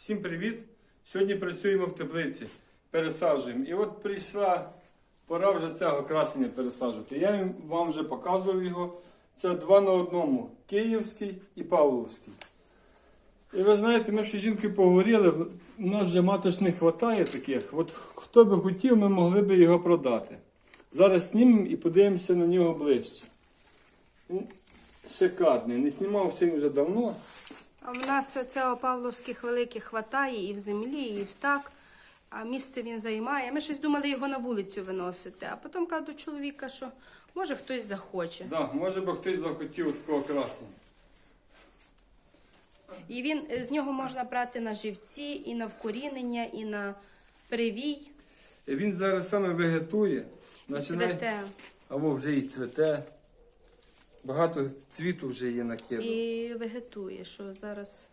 Всім привіт! Сьогодні працюємо в теплиці, пересаджуємо. І от прийшла пора вже цього красення пересаджувати. Я вам вже показував його. Це два на одному київський і павловський. І ви знаєте, ми ще з жінкою поговорили, в- нас вже маточ не вистачає таких. От хто би хотів, ми могли би його продати. Зараз знімемо і подивимося на нього ближче. Шикарний, не знімався він вже давно. А в нас цього павловських великих хватає і в землі, і в так. А місце він займає. Ми щось думали його на вулицю виносити. А потім кажу до чоловіка, що може хтось захоче. Да, може би хтось захотів такого красення. І він е, з нього можна брати на живці, і на вкорінення, і на привій. І Він зараз саме вегетує. І Починає- цвете. Або вже і цвете. Багато цвіту вже є накидано. І вегетує, що зараз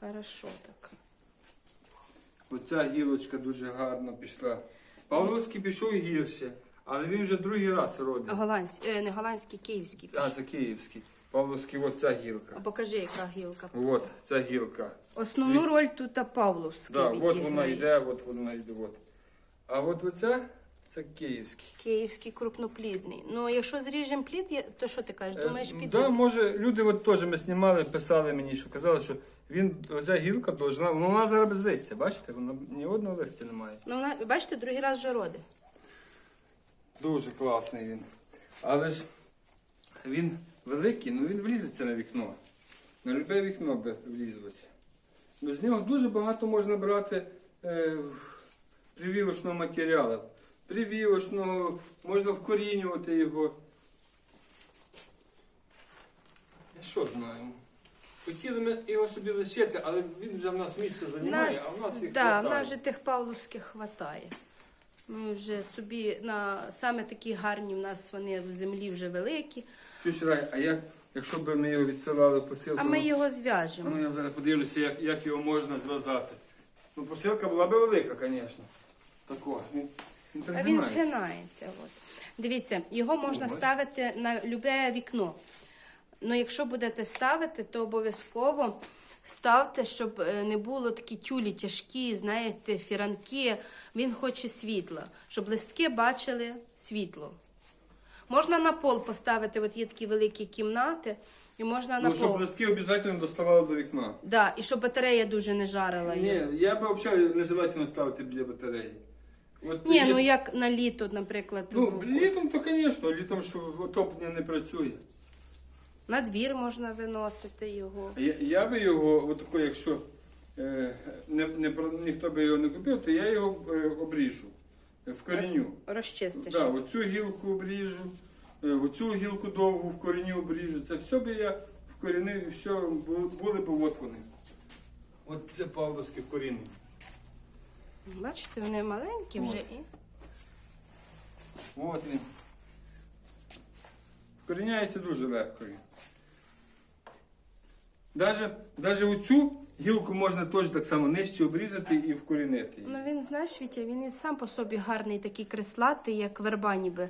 хорошо так. Оця гілочка дуже гарно пішла. Павловський пішов гірше, але він вже другий раз родить. Голландський, е, не голландський, київський. А, це київський. Павловський, оця гілка. А покажи, яка гілка. От ця гілка. Основну роль тут та Павловський Да, от вона йде, от вона йде. От. А от оця це київський. Київський крупноплідний. Ну, якщо зріжемо плід, то що ти кажеш? Думаєш, Е, піде? Да, може, люди от теж ми знімали, писали мені, що казали, що він, оця гілка должна, ну вона зараз без листя, бачите, вона ні одного листя немає. Ну, вона, бачите, другий раз вже роди. Дуже класний він. Але ж він великий, ну він влізеться на вікно. На любе вікно би влізлося. Ну, з нього дуже багато можна брати е, прививочного матеріалу. Прививочного, можна вкорінювати його. Я що знаю. Хотіли ми його собі лишити, але він вже в нас місце займає, а в Нас, нас їх да, в нас вже тих павловських хватає. Ми вже собі на саме такі гарні в нас вони в землі вже великі, Чуєш, Рай, а як, якщо б ми його відсилали в посилку? а ми ну, його зв'яжемо. Ну, я зараз подивлюся, як, як його можна зв'язати. Ну, посилка була б велика, звісно. Тако. Він, він згинається. От. Дивіться, його можна бачиш? ставити на любе вікно. Ну, якщо будете ставити, то обов'язково ставте, щоб е, не було такі тюлі тяжкі, знаєте, фіранки. Він хоче світла, щоб листки бачили світло. Можна на пол поставити, от є такі великі кімнати, і можна на Ну, щоб пол. листки обов'язково доставали до вікна. Да, і щоб батарея дуже не жарила його. Ні, я б взагалі нежелательно ставити біля батареї. От Ні, є- ну як на літо, наприклад, Ну, в- літом то, звісно, літом що отоплення не працює. на двір можна виносити його. Я, я би його, отако, якщо е, не, не, про- ніхто би його не купив, то я його е, обріжу, е, вкоріню. Розчистиш. Да, оцю гілку обріжу, е, оцю гілку довгу в корінні обріжу. Це все би я вкорінив і все, бу- були б от вони. От це павловське коріння. Бачите, вони маленькі вже і. От він. Вкоріняється дуже легко. даже оцю гілку можна теж так само нижче обрізати і вкорінити. її. Ну він, знаєш, Вітя, він і сам по собі гарний, такий креслатий, як верба, ніби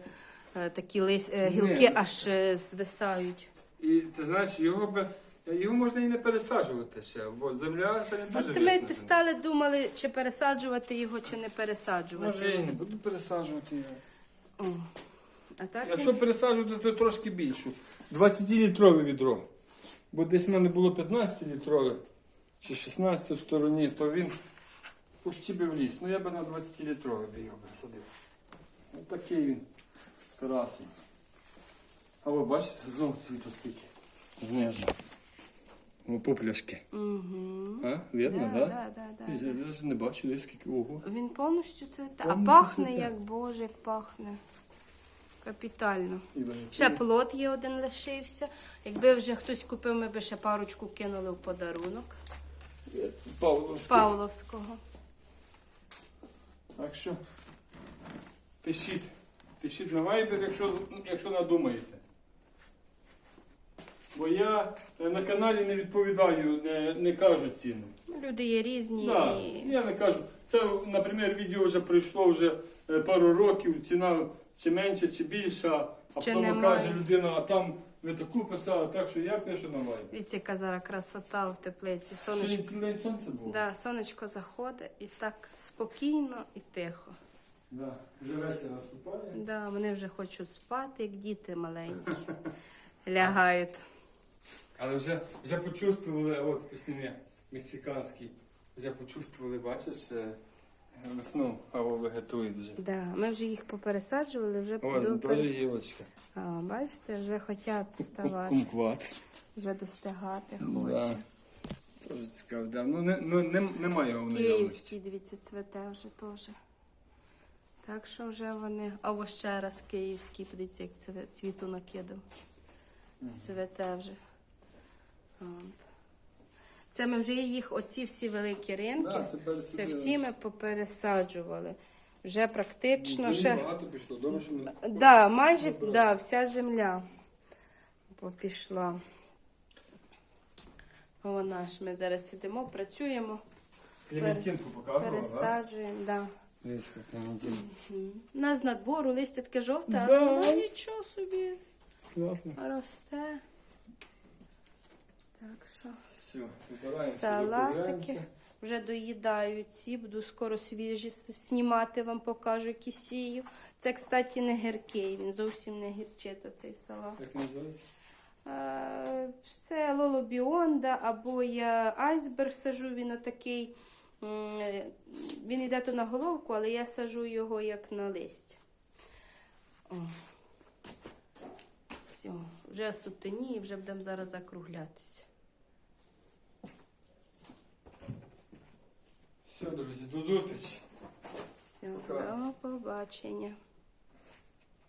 е, такі лис, е, Ні. гілки аж е, звисають. І ти знаєш, його би його можна і не пересаджувати ще, бо земля ще не дуже От ми виснажена. стали, думали, чи пересаджувати його, чи не пересаджувати. Може, я і не буду пересаджувати його. О. А так Якщо він... пересаджувати, то трошки більшу. 20-літрове відро. Бо десь в мене було 15-літрове чи 16 в стороні, то він почти би вліз. Ну я би на 20-літрове би його пересадив. Ось такий він красний. А ви бачите, знову цвіту скільки. Знизу. О, попляшки. Угу. А, видно, Да, так? да, да, да, Я да. навіть не бачу, десь скільки ого. Він повністю цвіте. А Повністю пахне, цвіте. як Боже, як пахне. Капітально. Ще плод є один лишився. Якби вже хтось купив, ми б ще парочку кинули в подарунок Павловський. Павловського. Так що пишіть. Пишіть на Viber, якщо, якщо надумаєте. Бо я е, на каналі не відповідаю, не, не кажу ціну. Люди є різні. Да, я не кажу. Це, наприклад, відео вже пройшло вже е, пару років, ціна чи менша, чи більша, а Чи потім каже людина, а там Ви таку писали, так що я пишу на вайб. Дивіться, яка зараз красота в теплиці. Сонечко, день сонце було. да, сонечко заходить і так спокійно і тихо. Да. Вже наступає. Да, вони вже хочуть спати, як діти маленькі. Лягають. Але вже, вже почувствували, от пісні мексиканські, вже почувствували, бачиш, е, весну, або вегетують вже. Да, ми вже їх попересаджували, вже О, до- теж гілочка. А, бачите, вже хочуть вставати, Кумкват. вже достигати Да. хоче. Цікаво, да. Ну, не, ну не, немає його в наявності. Київський, дивіться, цвете вже теж. Так що вже вони. Або ще раз київський, подивіться, як цвіту накидав. Цвете вже. Це ми вже їх, оці всі великі ринки, Да, це це всі ми попересаджували. Вже практично Землі ще. багато пішло, добре, що не... Да, майже да, вся земля пішла. Вона ж ми зараз сидимо, працюємо, Клементинку показувала, так? Да. У нас з надбору листя таке жовте, а Да. воно нічого собі Класно. росте. Так що Все, вибираємося, салатики вже доїдаю ці, буду скоро свіжі с- знімати, вам покажу, які сію. Це, кстати, не гіркий, він зовсім не гірчито цей салат. Як називається? Е, Це Лоло Біонда, або я айсберг сажу, він отакий. м, Він йде то на головку, але я сажу його як на листя. О. Все, вже сутені, вже будемо зараз закруглятися. Все, друзі, до зустрічі. Все, Пока. до побачення.